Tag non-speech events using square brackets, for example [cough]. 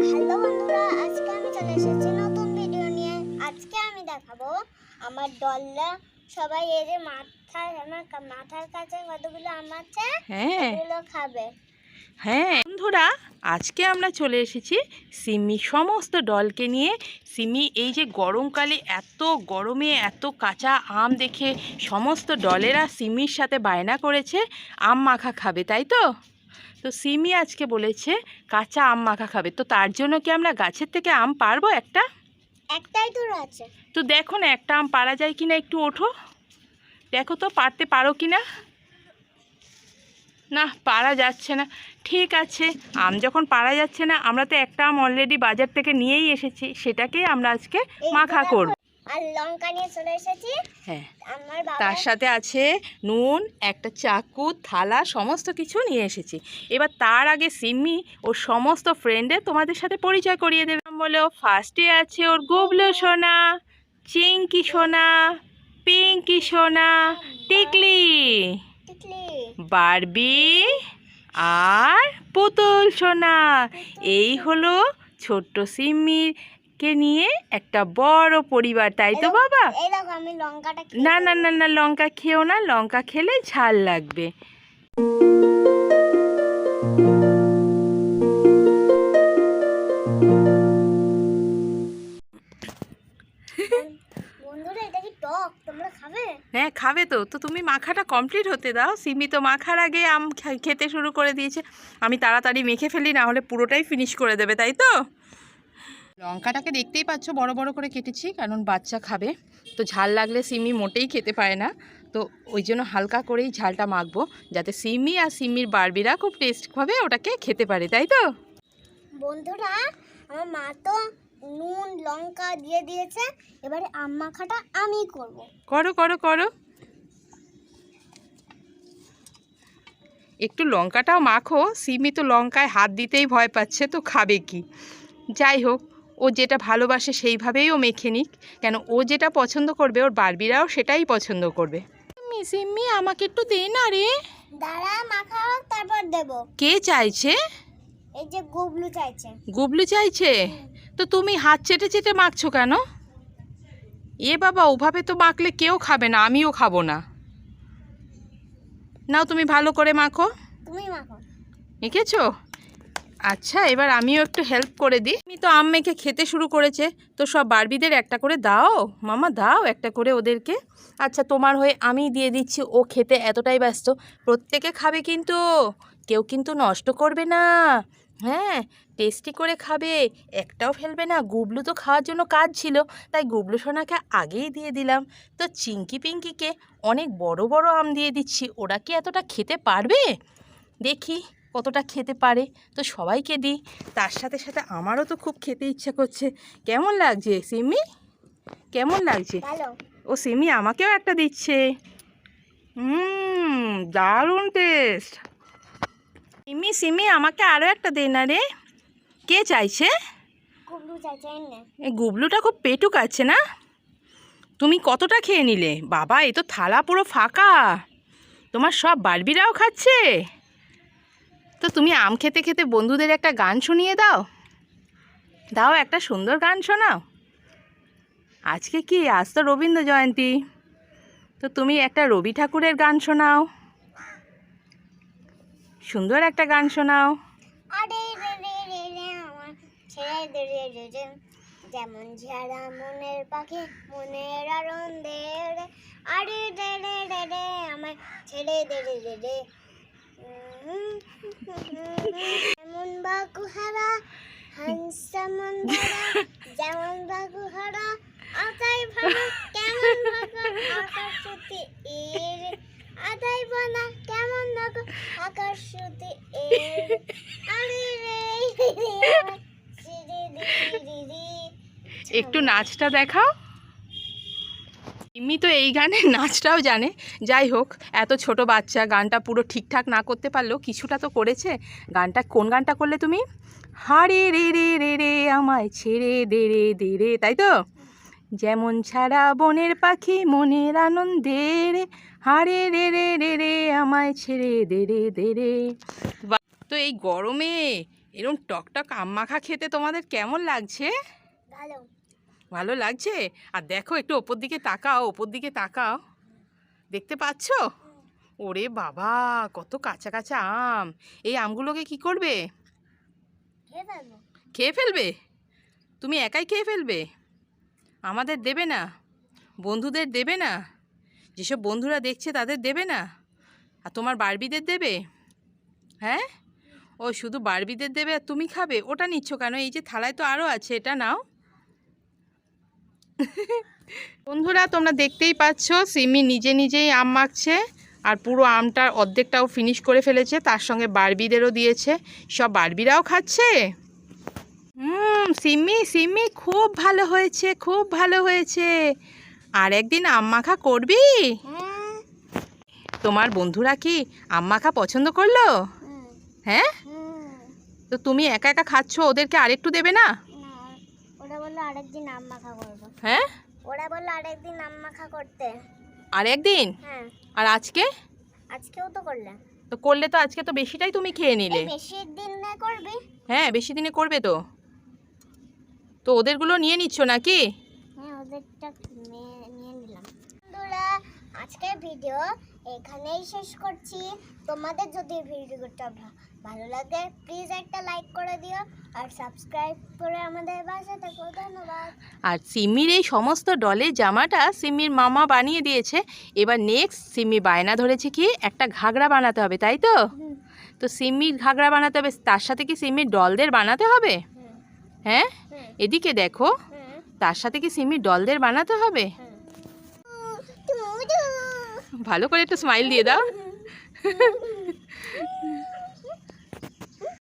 Hello বন্ধুরা আজকে আমি চলে এসেছি নতুন ভিডিও নিয়ে। আজকে আমি দেখাবো আমার ডলরা সবাই এই যে মাথায় আমার মাথার কাছে কতগুলো আম আছে হ্যাঁ। এগুলো খাবে। হ্যাঁ। বন্ধুরা আজকে আমরা চলে এসেছি সিমি সমস্ত ডলকে নিয়ে। সিমি এই যে গরমকালে এত গরমে এত কাঁচা আম দেখে সমস্ত ডলেরা সিমির সাথে বায়না করেছে আম মাখা খাবে তাই তো? তো সিমি আজকে বলেছে কাঁচা আম মাখা খাবে। তো তার জন্য কি আমরা গাছের থেকে আম পারব একটা? একটাই দূর আছে। তো দেখো না একটা আম পারা যায় কিনা একটু ওঠো। দেখো তো পারতে পারো কি না না পারা যাচ্ছে না। ঠিক আছে আম যখন পারা যাচ্ছে না আমরা তো একটা আম অলরেডি বাজার থেকে নিয়েই এসেছি সেটাকেই আমরা আজকে মাখা করব। আর লঙ্কা নিয়ে চলে এসেছি। হ্যাঁ আমার বাবা তার সাথে আছে নুন একটা চাকু থালা সমস্ত কিছু নিয়ে এসেছি। এবার তার আগে সিম্মি ওর সমস্ত ফ্রেন্ডে তোমাদের সাথে পরিচয় করিয়ে দেবে। বলে ও ফার্স্টে আছে ওর গুবলু সোনা চিঙ্কি সোনা পিঙ্কি সোনা টিকলি। বারবি আর পুতুল সোনা। এই হলো ছোট্ট সিম্মিকে নিয়ে? একটা বড় পরিবার তাই তো বাবা? না না না না লঙ্কা খেও না লঙ্কা খেলে ঝাল লাগবে। কি হ্যাঁ খাবে তো। তো তুমি মাখাটা কমপ্লিট হতে দাও। সিমি তো মাখার আগে আম খেতে শুরু করে দিয়েছে। আমি তাড়াতাড়ি মেখে ফেলি না হলে পুরোটাই ফিনিশ করে দেবে তাই তো? লঙ্কাটাকে দেখতেই পাচ্ছ বড় বড় করে কেটেছি কারণ বাচ্চা খাবে। তো ঝাল লাগলে সিমি মোটেই খেতে পারে না। তো ওই জন্য হালকা করেই ঝালটা মাখবো যাতে সিমি আর সিমির বারবিরা খুব টেস্টভাবে ওটাকে খেতে পারে তাই তো? বন্ধুরা আমার মা তো নুন লঙ্কা দিয়ে দিয়েছে এবারে আম মাখাটা আমি করব। করো করো করো। একটু লঙ্কাটাও মাখো সিমি তো লঙ্কায় হাত দিতেই ভয় পাচ্ছে তো খাবে কি? যাই হোক ও যেটা ভালোবাসে সেইভাবেই ও মেখে নিক। কেন ও যেটা পছন্দ করবে ওর বারবিরাও সেটাই পছন্দ করবে। সিম্মি সিম্মি আমাকে একটু দে না রে। দাঁড়া মাখা হোক তারপর দেব। কে চাইছে? এই যে গুবলু চাইছে। গুবলু চাইছে? তো তুমি হাত চেটে চেটে মাখছো কেন? এ বাবা ওভাবে তো মাখলে কেউ খাবে না আমিও খাব না। নাও তুমি ভালো করে মাখো। তুমি মাখো। মেখেছো? আচ্ছা এবার আমিও একটু হেল্প করে দিই। আমি তো আম মেখে খেতে শুরু করেছে, তো সব বারবিদের একটা করে দাও। মামা, দাও একটা করে ওদেরকে। আচ্ছা তোমার হয়ে আমি দিয়ে দিচ্ছি, ও খেতে এতটাই ব্যস্ত। প্রত্যেকে খাবে কিন্তু, কেউ কিন্তু নষ্ট করবে না। হ্যাঁ টেস্টি করে খাবে, একটাও ফেলবে না। গুবলু তো খাওয়ার জন্য কাজ ছিল, তাই গুবলু সোনাকে আগেই দিয়ে দিলাম। তো চিঙ্কি পিঙ্কিকে অনেক বড় বড় আম দিয়ে দিচ্ছি, ওরা কি এতটা খেতে পারবে? দেখি। কতটা খেতে পারে? তো সবাইকে দিই। তার সাথে সাথে আমারও তো খুব খেতে ইচ্ছা করছে। কেমন লাগছে সিমি? কেমন লাগছে? ও সিমি আমাকেও একটা দিচ্ছে। হুম দারুণ টেস্ট। সিমি সিমি আমাকে আরও একটা দে না রে। কে চাইছে? এই গুবলুটা খুব পেটুক আছে না? তুমি কতটা খেয়ে নিলে? বাবা এ তো থালা পুরো ফাঁকা। তোমার সব বারবিরাও খাচ্ছে? তুমি আম খেতে খেতে বন্ধুদের একটা গান শুনিয়ে দাও। দাও একটা সুন্দর গান শোনাও। আজকে কি? আজ তো রবীন্দ্র জয়ন্তী। তো তুমি একটা রবি ঠাকুরের গান শোনাও। সুন্দর একটা গান শোনাও। যেমন ঝাড়া মনের পাখি, মনের আনন্দে আরে রে রে রে আমার ছেড়ে দে রে রে রে যেমন বাকুহারা হাংসামন যেমন বাকুহারা আতাই ভানা কেমন ভাগা আকাশ এর আতাই ভানা কেমন ভাগা আকাশ এর আরে রে। একটু নাচটা দেখাও। এমনি তো এই গানের [laughs] নাচটাও জানে। যাই হোক, এত ছোট বাচ্চা, গানটা পুরো ঠিকঠাক না করতে পারলেও কিছুটা তো করেছে। গানটা কোন গানটা করলে তুমি? হারে রে রে রে রে, আমায় ছেড়ে দে রে দে রে, তাই তো? যেমন ছাড়া বনের পাখি মনের আনন্দে রে হারে রে রে রে রে, আমায় ছেড়ে দে রে দে রে। তো এই গরমে এরকম টকটক আম মাখা খেতে তোমাদের কেমন লাগছে? ভালো। ভালো লাগছে? আর দেখো একটু ওপর দিকে তাকাও ওপর দিকে তাকাও। দেখতে পাচ্ছো? ওরে বাবা কত কাঁচা কাঁচা আম। এই আমগুলোকে কি করবে? খেয়ে খেয়ে ফেলবে? তুমি একাই খেয়ে ফেলবে? আমাদের দেবে না। বন্ধুদের দেবে না। যেসব বন্ধুরা দেখছে তাদের দেবে না। আর তোমার বারবিদের দেবে? হ্যাঁ? ও শুধু বারবিদের দেবে আর তুমি খাবে? ওটা নিচ্ছ কেন? এই যে থালায় তো আরও আছে এটা নাও। [laughs] বন্ধুরা তোমরা দেখতেই পাচ্ছ সিমি নিজে নিজেই আম মাখছে আর পুরো আমটার অর্ধেকটাও ফিনিশ করে ফেলেছে। তার সঙ্গে বারবিদেরও দিয়েছে। সব বারবিরাও খাচ্ছে? হুম সিমি সিমি খুব ভালো হয়েছে খুব ভালো হয়েছে। আর একদিন আম মাখা করবি? তোমার বন্ধুরা কি আম মাখা পছন্দ করল? হ্যাঁ? তো তুমি একা একা খাচ্ছ ওদেরকে আরেকটু দেবে না? বলল আরেকদিন আম মাখা করব। হ্যাঁ? ওরা বলল আরেকদিন আম মাখা করতে। আর একদিন হ্যাঁ। আর আজকে? আজকেও তো করলে। তো করলে তো আজকে তো বেশিটাই তুমি খেয়ে নিলে। বেশি দিন না করবি। হ্যাঁ বেশি দিনে করবে তো। তো ওদেরগুলো নিয়ে নিচ্ছ নাকি? হ্যাঁ ওদেরটা নিয়ে নিয়ে নিলাম। বন্ধুরা আজকের ভিডিও এখানেই শেষ করছি। তোমাদের যদি ভিডিওটা ভালো লাগে প্লিজ একটা লাইক করে দিও। আর সাবস্ক্রাইব করে আমাদের পাশে থাকো। আর সিমির এই সমস্ত ডলের জামাটা সিমির মামা বানিয়ে দিয়েছে। এবার নেক্সট সিমি বায়না ধরেছে কি? একটা ঘাগরা বানাতে হবে তাই তো? তো সিমির ঘাগরা বানাতে হবে তার সাথে কি সিমির ডলদের বানাতে হবে? হ্যাঁ? এদিকে দেখো তার সাথে কি সিমির ডলদের বানাতে হবে? ভালো করে একটু স্মাইল দিয়ে দাও।